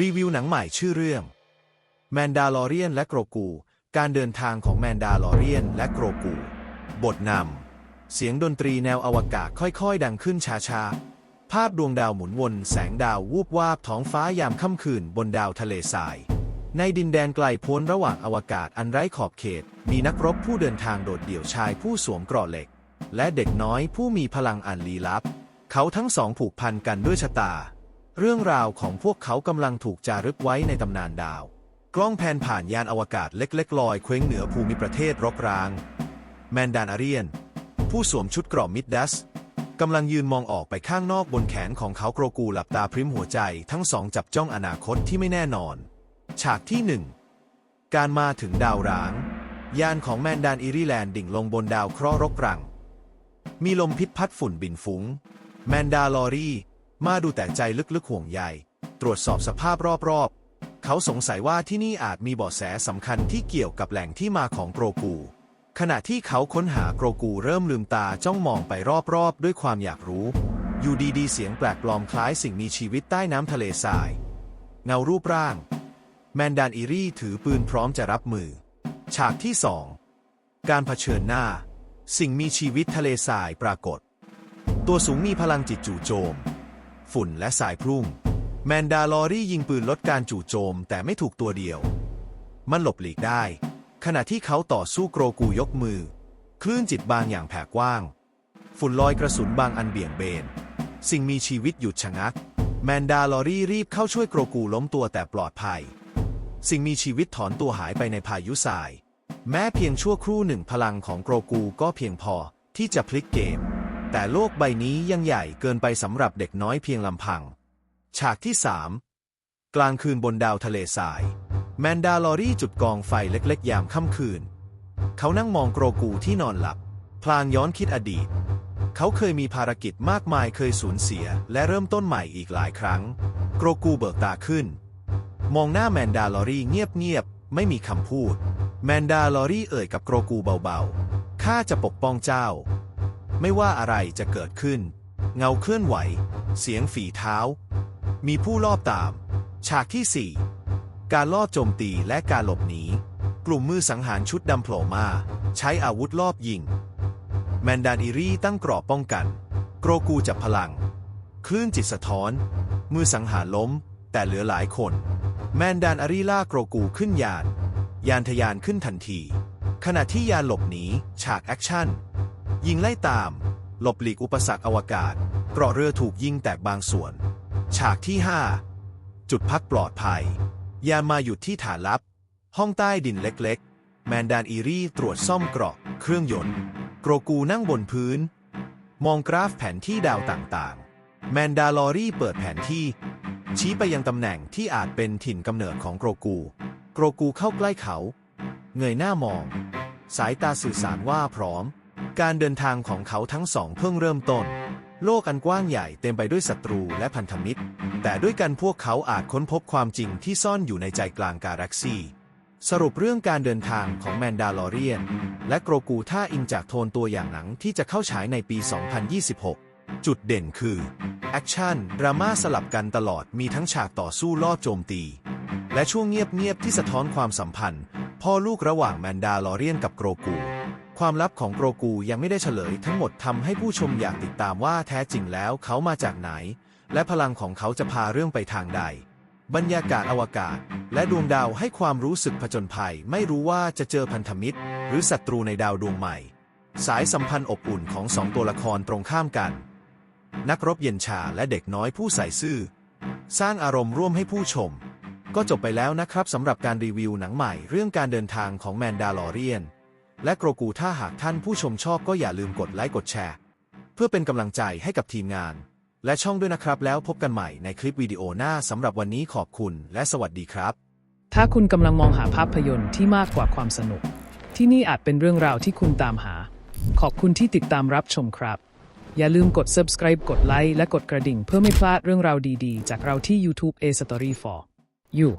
รีวิวหนังใหม่ชื่อเรื่อง แมนดาลอเรียนและโกรกู การเดินทางของแมนดาลอเรียนและโกรกู บทนำ เสียงดนตรีแนวอวกาศค่อยๆ ดังขึ้นช้าๆ ภาพดวงดาวหมุนวน แสงดาววูบวาบท้องฟ้ายามค่ำคืนบนดาวทะเลทราย ในดินแดนไกลโพ้นระหว่างอวกาศอันไร้ขอบเขต มีนักรบผู้เดินทางโดดเดี่ยวชายผู้สวมเกราะเหล็ก และเด็กน้อยผู้มีพลังอันลี้ลับ เขาทั้งสองผูกพันกันด้วยชะตา เรื่องราวของพวกเขากำลังถูกจารึกไว้ในตำนานดาว กล้องแผนผ่านยานอวกาศเล็กๆลอยเคว้งเหนือภูมิประเทศรกร้าง แมนดานอาเรียน ผู้สวมชุดกราะมิดดัสกำลังยืนมองออกไปข้างนอกบนแขนของเขาโกรกูหลับตาพริมหัวใจทั้งสองจับจ้องอนาคตที่ไม่แน่นอน ฉากที่หนึ่งการมาถึงดาวร้าง ยานของแมนดานอิริแลนด์ดิ่งลงบนดาวเคราะห์รกรัง มีลมพิษพัดฝุ่นบินฟุง้ง แมนดาลอรี่ มาดูแต่ใจลึกๆห่วงใยตรวจสอบสภาพรอบๆ เขาสงสัยว่าที่นี่อาจมีเบาะแสสำคัญที่เกี่ยวกับแหล่งที่มาของโกรกู ขณะที่เขาค้นหาโกรกูเริ่มลืมตาจ้องมองไปรอบๆ ด้วยความอยากรู้ อยู่ดีๆ เสียงแปลกปลอมคล้ายสิ่งมีชีวิตใต้น้ำทะเลทราย เงารูปร่าง แมนดานอิรี่ถือปืนพร้อมจะรับมือ ฉากที่สองการเผชิญหน้า สิ่งมีชีวิตทะเลทรายปรากฏ ตัวสูงมีพลังจิตจู่โจม ฝุ่นและสายพุ่ง แมนดาลอรี่ยิงปืนลดการจู่โจมแต่ไม่ถูกตัวเดียว มันหลบหลีกได้ ขณะที่เขาต่อสู้โกรกูยกมือ คลื่นจิตบางอย่างแผ่กว้าง ฝุ่นลอยกระสุนบางอันเบี่ยงเบน สิ่งมีชีวิตหยุดชะงัก แมนดาลอรี่รีบเข้าช่วยโกรกูล้มตัวแต่ปลอดภัย สิ่งมีชีวิตถอนตัวหายไปในพายุทราย แม้เพียงชั่วครู่หนึ่งพลังของโกรกูก็เพียงพอที่จะพลิกเกม แต่โลกใบนี้ยังใหญ่เกินไปสำหรับเด็กน้อยเพียงลำพัง ฉากที่ 3 กลางคืนบนดาวทะเลทราย แมนดาลอรี่จุดกองไฟเล็กๆ ยามค่ำคืน เขานั่งมองโกรกูที่นอนหลับ พลางย้อนคิดอดีต เขาเคยมีภารกิจมากมายเคยสูญเสีย และเริ่มต้นใหม่อีกหลายครั้ง โกรกูเบิกตาขึ้น มองหน้าแมนดาลอรี่เงียบๆไม่มีคำพูด แมนดาลอรี่เอ่ยกับโกรกูเบาๆข้าจะปกป้องเจ้า ไม่ว่าอะไรจะเกิดขึ้น เงาเคลื่อนไหว เสียงฝีเท้า มีผู้ลอบตาม ฉากที่ 4 การลอบโจมตีและการหลบหนี กลุ่มมือสังหารชุดดำโผล่มา ใช้อาวุธลอบยิง แมนดานอิรีตั้งกรอบป้องกัน โกรกูจับพลัง คลื่นจิตสะท้อน มือสังหารล้ม แต่เหลือหลายคน แมนดานอารีล่าโกรกูขึ้นยาน ยานทะยานขึ้นทันที ขณะที่ยานหลบหนีฉากแอคชั่น ยิงไล่ตาม หลบหลีกอุปสรรคอวกาศ เกราะเรือถูกยิงแตกบางส่วน ฉากที่ 5 จุดพักปลอดภัย ยามาหยุดที่ฐานลับ ห้องใต้ดินเล็กๆ แมนดานอีรี่ตรวจซ่อมเกราะ เครื่องยนต์ โกรกูนั่งบนพื้น มองกราฟแผนที่ดาวต่างๆ แมนดาลอรี่เปิดแผนที่ ชี้ไปยังตำแหน่งที่อาจเป็นถิ่นกำเนิดของโกรกู โกรกูเข้าใกล้เขา เงยหน้ามอง สายตาสื่อสารว่าพร้อม การเดินทางของเขาทั้งสองเพิ่งเริ่มต้น โลกอันกว้างใหญ่เต็มไปด้วยศัตรูและพันธมิตร แต่ด้วยกันพวกเขาอาจค้นพบความจริงที่ซ่อนอยู่ในใจกลางกาแล็กซีสรุปเรื่องการเดินทางของแมนดาลอเรียน และโกรกูถ้าอิงจากโทนตัวอย่างหนังที่จะเข้าฉายในปี 2026 จุดเด่นคือ แอคชั่น ดราม่าสลับกันตลอดมีทั้งฉากต่อสู้ล่อโจมตี และช่วงเงียบๆที่สะท้อนความสัมพันธ์ พ่อลูกระหว่างแมนดาลอเรียนกับโกรกู ความลับของโกรกูยังไม่ได้เฉลยทั้งหมดทำให้ผู้ชมอยากติดตามว่าแท้จริงแล้วเขามาจากไหน และพลังของเขาจะพาเรื่องไปทางใด บรรยากาศอวกาศ และดวงดาวให้ความรู้สึกผจญภัย ไม่รู้ว่าจะเจอพันธมิตร หรือศัตรูในดาวดวงใหม่ สายสัมพันธ์อบอุ่นของสองตัวละครตรงข้ามกัน นักรบเย็นชาและเด็กน้อยผู้ใส่ซื่อ สร้างอารมณ์ร่วมให้ผู้ชม ก็จบไปแล้วนะครับสำหรับการรีวิวหนังใหม่ เรื่องการเดินทางของแมนดาลอเรียน และโกรกูถ้าหากท่านผู้ชมชอบก็อย่าลืมกดไลค์กดแชร์ เพื่อเป็นกำลังใจให้กับทีมงาน และช่องด้วยนะครับแล้วพบกันใหม่ในคลิปวิดีโอหน้าสำหรับวันนี้ขอบคุณและสวัสดีครับ ถ้าคุณกำลังมองหาภาพยนตร์ที่มากกว่าความสนุก ที่นี่อาจเป็นเรื่องราวที่คุณตามหา ขอบคุณที่ติดตามรับชมครับ อย่าลืมกด subscribe กดไลค์และกดกระดิ่ง เพื่อไม่พลาดเรื่องราวดีๆ จากเราที่ YouTube A Story for You